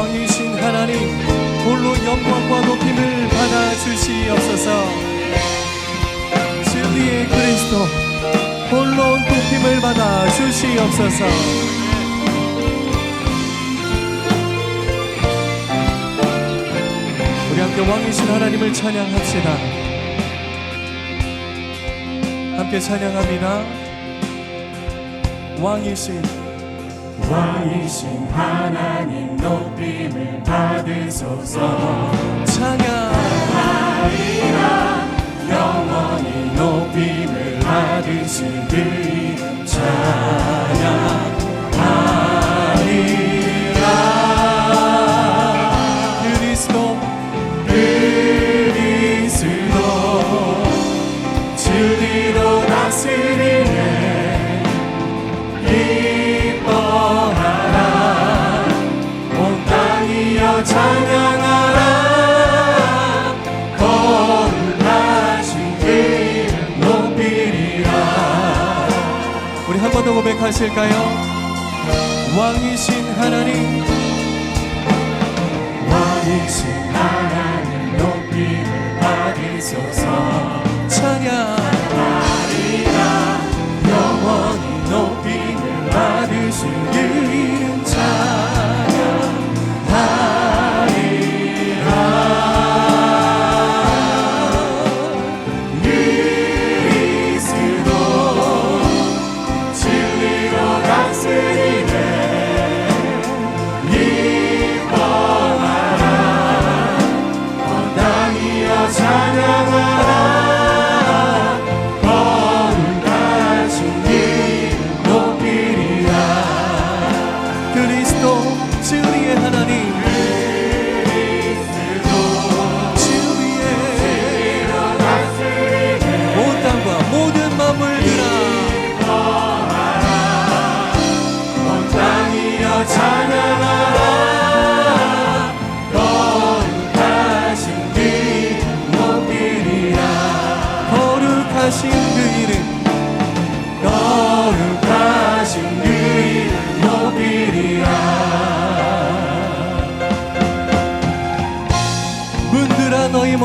왕이신 하나님 홀로 영광과 높임을 받아 주시옵소서. 진리의 그리스도 홀로 높임을 받아 주시옵소서. 우리 함께 왕이신 하나님을 찬양합시다. 함께 찬양합니다. 왕이신 왕이신 하나님 높임을 받으소서. 찬양 영원히 높임을 받으신 그 이름 찬양 더 고백하실까요? 왕이신 하나님 왕이신 하나님 높임을 받으소서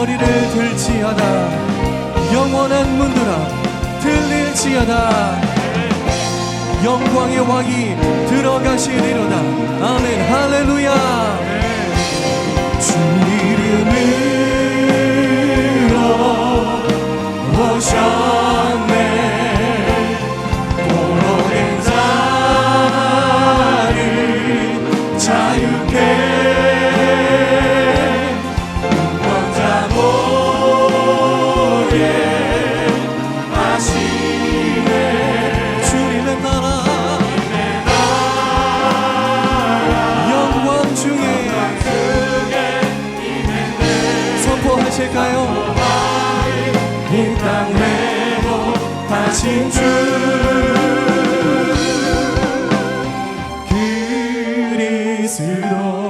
머리를 들지어다. 영원한 문들아 들릴지어다. 영광의 왕이 들어가시리로다. 아멘 할렐루야 그리스도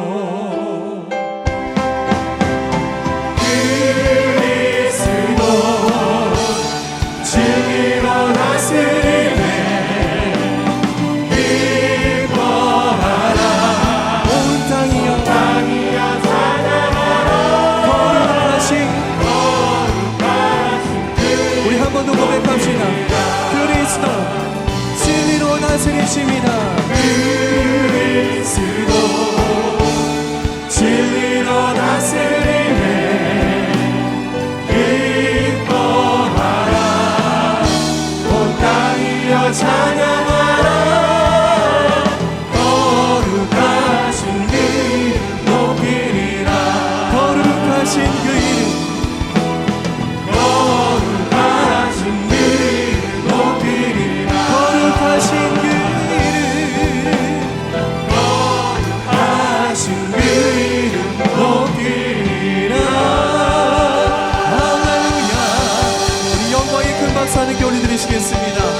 다스리십니다. 그리스도 진 믿겠습니다.